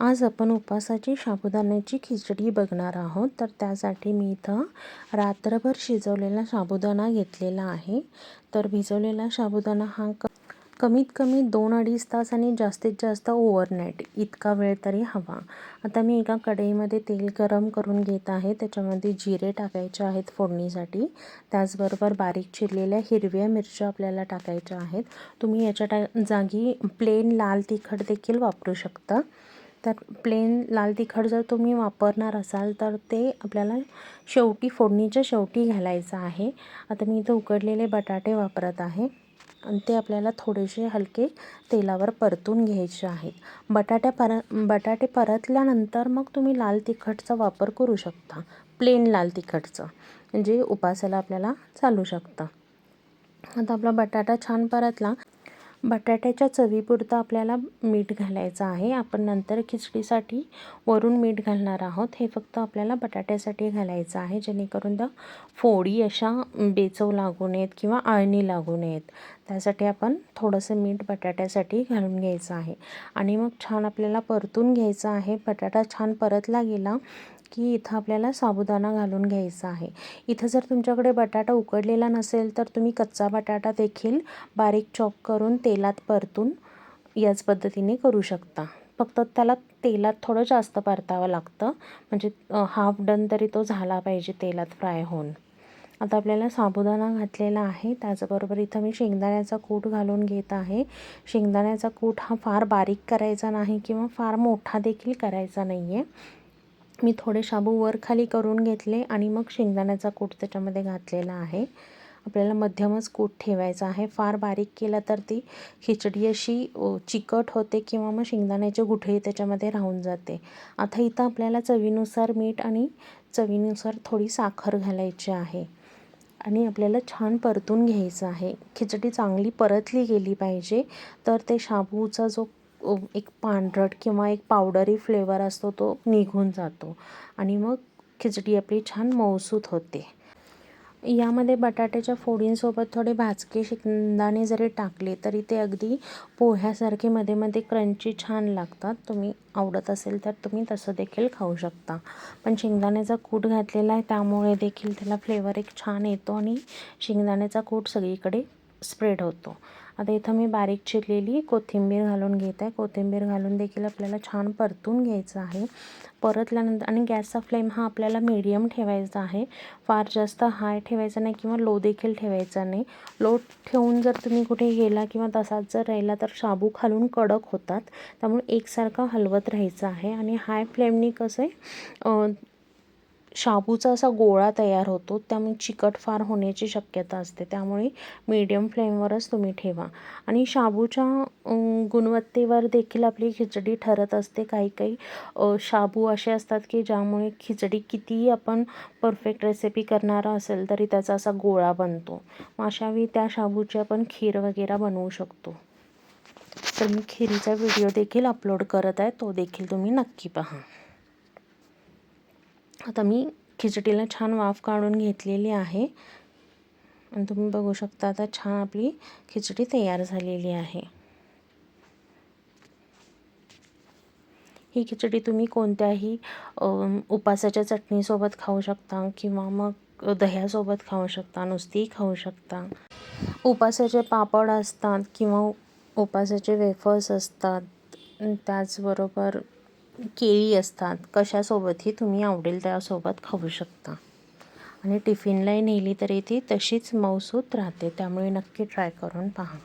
आज आपण उपासाची साबुदाण्याची खिचडी बघणार आहोत. तर त्यासाठी मी इथं रात्रभर शिजवलेला साबुदाणा घेतलेला आहे. तर भिजवलेला साबुदाणा हा क कमीत कमी दोन अडीच तास आणि जास्तीत जास्त ओव्हरनाईट इतका वेळ तरी हवा. आता मी एका कढईमध्ये तेल गरम करून घेत आहे. त्याच्यामध्ये जिरे टाकायचे आहेत फोडणीसाठी. त्याचबरोबर बारीक चिरलेल्या हिरव्या मिरच्या आपल्याला टाकायच्या आहेत. तुम्ही याच्या टा जागी प्लेन लाल तिखट देखील वापरू शकता. तर प्लेन लाल तिखट जर तुम्ही वापरणार असाल तर ते आपल्याला शेवटी फोडणीच्या शेवटी घालायचं आहे. आता मी इथं उकडलेले बटाटे वापरत आहे. आणि ते आपल्याला थोडेसे हलके तेलावर परतून घ्यायचे आहेत. बटाट्या पर बटाटे परतल्यानंतर मग तुम्ही लाल तिखटचा वापर करू शकता. प्लेन लाल तिखटचं. जे उपासाला आपल्याला चालू शकतं. आता आपला बटाटा छान परतला. बटाट्याच्या चवीपुरतं आपल्याला मीठ घालायचं आहे. आपण नंतर खिचडीसाठी वरून मीठ घालणार आहोत. हे फक्त आपल्याला बटाट्यासाठी घालायचं आहे. जेणेकरून त्या फोडी अशा बेचव लागू नयेत किंवा आळणी लागू नयेत. त्यासाठी आपण थोडंसं मीठ बटाट्यासाठी घालून घ्यायचं आहे. आणि मग छान आपल्याला परतून घ्यायचं आहे. बटाटा छान परतला गेला की इथं आपल्याला साबुदाणा घालून घ्यायचा आहे. इथं जर तुमच्याकडे बटाटा उकडलेला नसेल तर तुम्ही कच्चा बटाटा देखील बारीक चॉप करून तेलात परतून याच पद्धतीने करू शकता. फक्त त्याला तेलात थोडं जास्त परतावं लागतं. म्हणजे हाफ डन तरी तो झाला पाहिजे तेलात फ्राय होऊन. आता आपल्याला साबुदाणा घातलेला आहे. त्याचबरोबर इथं मी शेंगदाण्याचा कूट घालून घेत आहे. शेंगदाण्याचा कूट हा फार बारीक करायचा नाही किंवा फार मोठा देखील करायचा नाही आहे मी थोडे शाबू वर खाली करून घेतले आणि मग शेंगदाण्याचा कूट त्याच्यामध्ये घातलेला आहे. आपल्याला मध्यमच कूट ठेवायचा आहे. फार बारीक केला तर ती खिचडी अशी चिकट होते किंवा मग शेंगदाण्याचे गुठळी त्याच्यामध्ये राहून जाते. आता इथं आपल्याला चवीनुसार मीठ आणि चवीनुसार थोडी साखर घालायची आहे. आणि आपल्याला छान परतून घ्यायचं आहे. खिचडी चांगली परतली गेली पाहिजे. तर ते शाबूचा जो एक पांढरट किंवा एक पावडरी फ्लेवर असतो तो निघून जातो. आणि मग खिचडी आपली छान मऊसूत होते. यामध्ये बटाट्याच्या फोडींसोबत थोडे भाजके शेंगदाणे जरी टाकले तरी ते अगदी पोह्यासारखे मध्ये मध्ये क्रंची छान लागतात. तुम्ही आवडत असेल तर तुम्ही तसं देखील खाऊ शकता. पण शेंगदाण्याचा कूट घातलेला आहे त्यामुळे देखील त्याला फ्लेवर एक छान येतो आणि शेंगदाण्याचा कूट सगळीकडे स्प्रेड होतो. आता इथं मी बारीक चिरलेली कोथिंबीर घालून घेत. आहे कोथिंबीर घालून देखील आपल्याला छान परतून घ्यायचं आहे. परतल्यानंतर आणि गॅसचा फ्लेम हा आपल्याला मीडियम ठेवायचा आहे. फार जास्त हाय ठेवायचा नाही किंवा लो देखील ठेवायचा नाही. लो ठेवून जर तुम्ही कुठे गेला किंवा तसाच जर राहिला तर शाबू खालून कडक होतात. त्यामुळे एकसारखं हलवत राहायचं आहे. आणि हाय फ्लेमनी कसं आहे शाबूचा असा गोळा तयार होतो त्यामुळे चिकट फार होण्याची शक्यता असते. त्यामुळे मीडियम फ्लेमवरच तुम्ही ठेवा. आणि शाबूच्या गुणवत्तेवर देखील आपली खिचडी ठरत असते. काही काही शाबू असे असतात की ज्यामुळे खिचडी कितीही आपण परफेक्ट रेसिपी करणारा असेल तरी त्याचा असा गोळा बनतो. मग अशावेळी त्या शाबूची आपण खीर वगैरे बनवू शकतो. तर मी खिरीचा व्हिडिओ देखील अपलोड करत आहे. तो देखील तुम्ही नक्की पहा. आता मी खिचडीला छान वाफ काढून घेतलेली आहे. आणि तुम्ही बघू शकता आता छान आपली खिचडी तयार झालेली आहे. ही खिचडी तुम्ही कोणत्याही उपासाच्या चटणीसोबत खाऊ शकता किंवा मग दह्यासोबत खाऊ शकता नुसतीही खाऊ शकता. उपासाचे पापड असतात किंवा उपासाचे वेफर्स असतात त्याचबरोबर केळी असतात कशासोबतही तुम्ही आवडेल त्यासोबत खाऊ शकता. आणि टिफिनलाही नेली तरी ती तशीच मऊसूत राहते त्यामुळे नक्की ट्राय करून पहा.